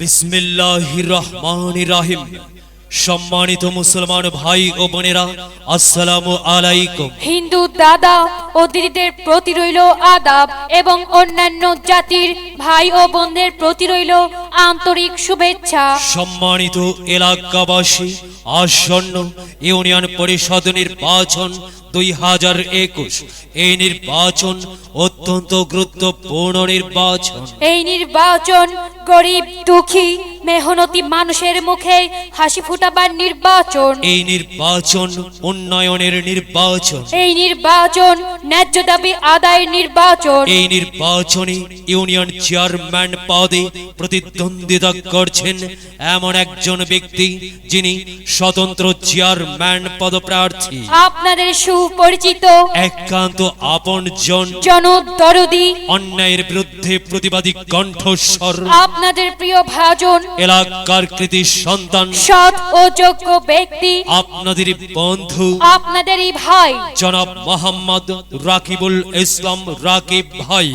বিসমিল্লাহির রহমানির রহিম। সম্মানিত মুসলমান ভাই ও বোনেরা আসসালামু আলাইকুম। হিন্দু দাদা ও দিদিদের প্রতি রইল আদাব এবং অন্যান্য জাতির ভাই ও বোনদের প্রতি রইল আন্তরিক শুভেচ্ছা। সম্মানিত এলাকাবাসী আসন্ন ইউনিয়ন পরিষদ নির্বাচন দুই হাজার একুশ। এই নির্বাচন অত্যন্ত গুরুত্বপূর্ণ নির্বাচন। এই নির্বাচন গরিব দুঃখী মেহনতি মানুষের মুখে হাসি ফুটাবার নির্বাচন। এই নির্বাচন উন্নয়নের নির্বাচন। এই নির্বাচন ন্যায্য দাবি আদায়ের নির্বাচন। এই নির্বাচনে ইউনিয়ন চেয়ারম্যান পদে প্রতিদ্বন্দ্বিতা করছেন এমন একজন ব্যক্তি যিনি স্বতন্ত্র চেয়ারম্যান পদপ্রার্থী। আপনাদের সুপরিচিত একান্ত আপন জন জনদরদি। অন্যায়ের বিরুদ্ধে প্রতিবাদী কণ্ঠস্বর। আপনাদের প্রিয় ভাজন এলাকার কৃতি সন্তান সৎ ও যোগ্য ব্যক্তি আপনাদের বন্ধু আপনাদেরই ভাই। জনাব মোহাম্মদ রাকিবুল ইসলাম রাকিব ভাই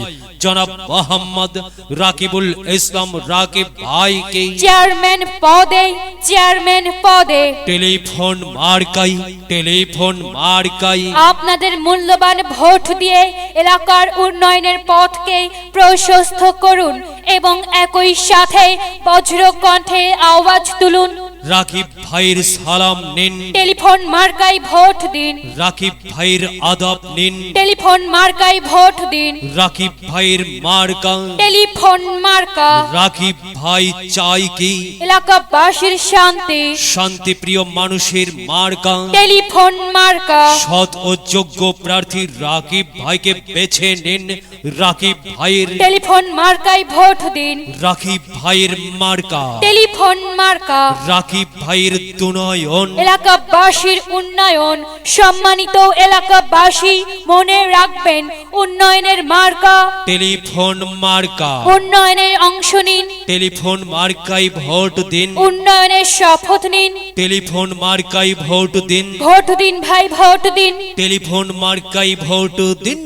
জনাব মোহাম্মদ রাকিবুল ইসলাম রাকিব ভাইকে চেয়ারম্যান পদে চেয়ারম্যান পদে। টেলিফোন মার্কাই টেলিফোন মার্কাই। আপনাদের মূল্যবান ভোট দিয়ে এলাকার উন্নয়নের পথকে প্রশস্ত করুন। এবং একই সাথে বজ্র কণ্ঠে আওয়াজ তুলুন। রাকিব ভাইয়ের সালাম নিন। টেলিফোন মার্কাই ভোট দিন। রাকিব ভাইয়ের আদাব নিন। টেলিফোন মার্কাই ভোট দিন। রাকিব ভাইয়ের মার্কা। টেলিফোন মার্কা। রাকিব ভাই চাই কি? এলাকাবাসীর শান্তি। শান্তিপ্রিয় মানুষের মার্কা। টেলিফোন মার্কা। সৎ ও যোগ্য প্রার্থী রাকিব ভাইকে বেছে নিন। রাকিব ভাইয়ের টেলিফোন মার্কায় ভোট দিন। রাকিব ভাইয়ের মার্কা। টেলিফোন মার্কা। রাকিব ভাইয়ের তুনয়ন এলাকাবাসীর উন্নয়ন। সম্মানিত এলাকাবাসী মনে রাখবেন উন্নয়নের মার্কা। টেলিফোন মার্কা। উন্নয়নের অংশ নিন। টেলিফোন মার্কাই ভোট দিন। উন্নয়নের শপথ নিন। টেলিফোন মার্কাই ভোট দিন। ভোট দিন ভাই ভোট দিন। টেলিফোন মার্কাই ভোট দিন।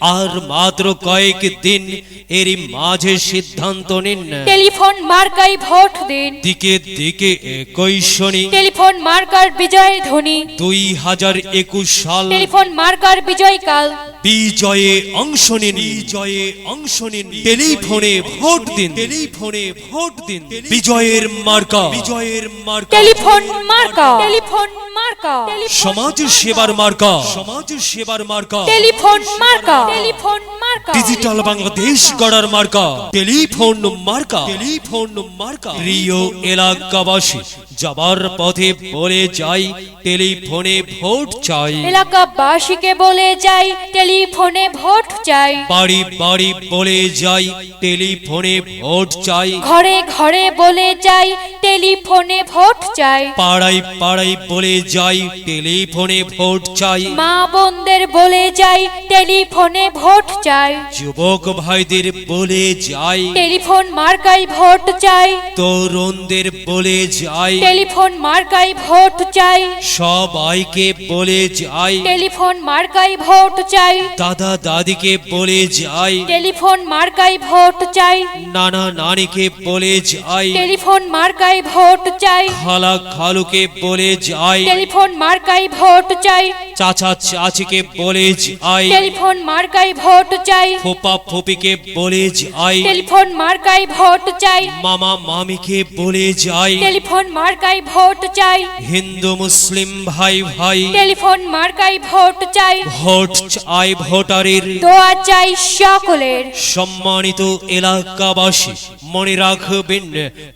আর মাত্র কয়েক দিন এরই মাঝে সিদ্ধান্ত নিন। টেলিফোন মার্কাই ভোট দিন। দিকে দিকে একই শনি। টেলিফোন মার্কার বিজয় ধ্বনি। দুই হাজার একুশ সাল। টেলিফোন মার্কার বিজয়কাল। বিজয়ে অংশ নিন। বিজয়ে অংশ নিন। টেলিফোনে ভোট দিন। টেলিফোনে ভোট দিন। বিজয়ের মার্কা। বিজয়ের মার্কা। টেলিফোন মার্কা। টেলিফোন মার্কা। সমাজ সেবার মার্কা। সমাজ সেবার মার্কা। টেলিফোন মার্কা। টেলিফোন মার্কা ডিজিটাল বাংলাদেশ গড়ার মার্কা। টেলিফোন মার্কা। টেলিফোন মার্কা। প্রিয় এলাকাবাসী যাবার পথে বলে যাই টেলিফোনে ভোট চাই। এলাকাবাসীকে বলে যাই টেলিফোনে ভোট চাই। বাড়ি বাড়ি বলে যাই টেলিফোনে ভোট চাই। ঘরে ঘরে বলে যাই টেলিফোনে ভোট চাই। পাড়ায় পাড়ায় বলে যাই টেলিফোনে ভোট চাই। মা বোনদের বলে যাই টেলিফোনে ভোট চাই। যুবক ভাইদের বলে যাই। টেলিফোন মার্কাই ভোট চাই। তরুণদের বলে যাই। টেলিফোন মার্কাই ভোট চাই। সবাইকে বলে যাই। টেলিফোন মার্কাই ভোট চাই। দাদা দাদিকে বলে যাই। টেলিফোন মার্কাই ভোট চাই। নানা নানিকে বলে যাই। টেলিফোন মার্কাই ভোট চাই। খালা খালুকে বলে যাই। টেলিফোন মার্কাই ভোট চাই। চাচা চাচিকে বলে যাই। টেলিফোন মার্কাই ভোট চাই। ফোপা ফোপিকে বলে যাই। টেলিফোন মার্কাই ভোট চাই। মামা মামিকে বলে যাই। টেলিফোন মার্কাই ভোট চাই। হিন্দু মুসলিম ভাই ভাই। টেলিফোন মার্কাই ভোট চাই। ভোট চাই ভোটারের। দোয়া চাই সকলের। সম্মানিত এলাকাবাসী মনে রাখবেন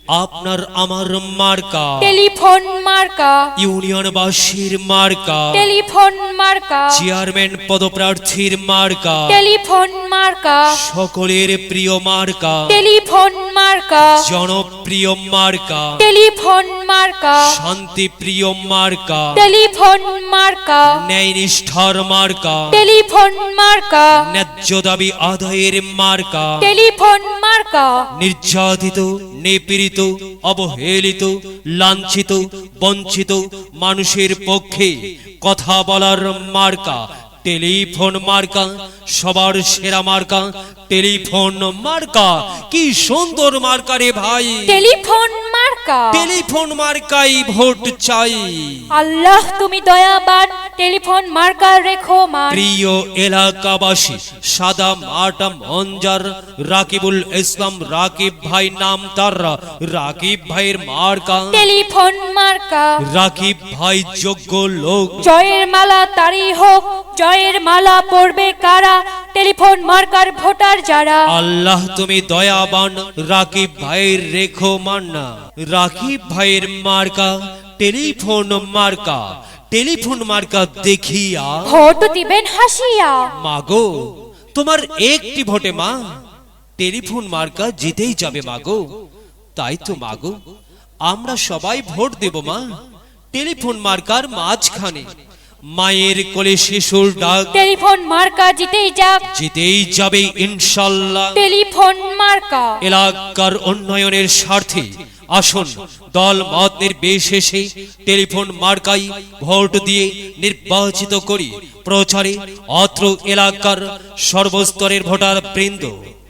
আপনার আমার মার্কা। টেলিফোন মার্কা। ইউনিয়নবাসীর মার্কা। টেলিফোন মার্কা। চেয়ারম্যান পদপ্রার্থীর মার্কা। টেলিফোন মার্কা। সকলের প্রিয় মার্কা। টেলিফোন মার্কা। জনপ্রিয় মার্কা। টেলিফোন মার্কা। শান্তিপ্রিয় মার্কা। টেলিফোন মার্কা। ন্যায় নিষ্ঠার মার্কা। টেলিফোন মার্কা। ন্যায্য দাবি আদায়ের মার্কা। টেলিফোন মার্কা। নির্যাতিত নিপীড়িত অবহেলিত লাঞ্ছিত বঞ্চিত মানুষের পক্ষে কথা বলার মার্কা। টেলিফোন মার্কা সবার সেরা মার্কা। টেলিফোন মার্কা কি সুন্দর মার্কা রে ভাই। টেলিফোন মার্কা টেলিফোন মার্কাই ভোট চাই। আল্লাহ তুমি দয়াবান টেলিফোন মার্কা রেখো মান প্রিয় এলাকাবাসী সাদা মাটা মঞ্জার রাকিবুল ইসলাম রাকিব ভাই নাম তার। রাকিব ভাইয়ের মার্কা। টেলিফোন মার্কা। রাকিব ভাই যোগ্য লোক। জয়ের মালা তারই হোক জয়ের মালা পড়বে কারা? টেলিফোন মার্কার ভোটার যারা। আল্লাহ তুমি দয়াবান রাকিব ভাইয়ের রেখো মান্না। রাকিব ভাইয়ের মার্কা টেলিফোন মার্কা। টেলিফোন মার্কা দেখিয়া। ভোট দিবেন হাসিয়া। মাগো তোমার একটি ভোটে মা। টেলিফোন মার্কা জিতেই যাবে মাগো। তাই তো মাগো আমরা সবাই ভোট দেব মা। টেলিফোন মার্কার মাঝখানে। মায়ের কোলে শিশুর ডাক। টেলিফোন মার্কা জিতেই যাক। জিতেই যাবে ইনশাল্লাহ। টেলিফোন মার্কা। এলাকার উন্নয়নের স্বার্থে আসুন দল মত নির্বিশেষে টেলিফোন মার্কাই ভোট দিয়ে নির্বাচিত করি। প্রচারে অত্র এলাকার সর্বস্তরের ভোটার বৃন্দ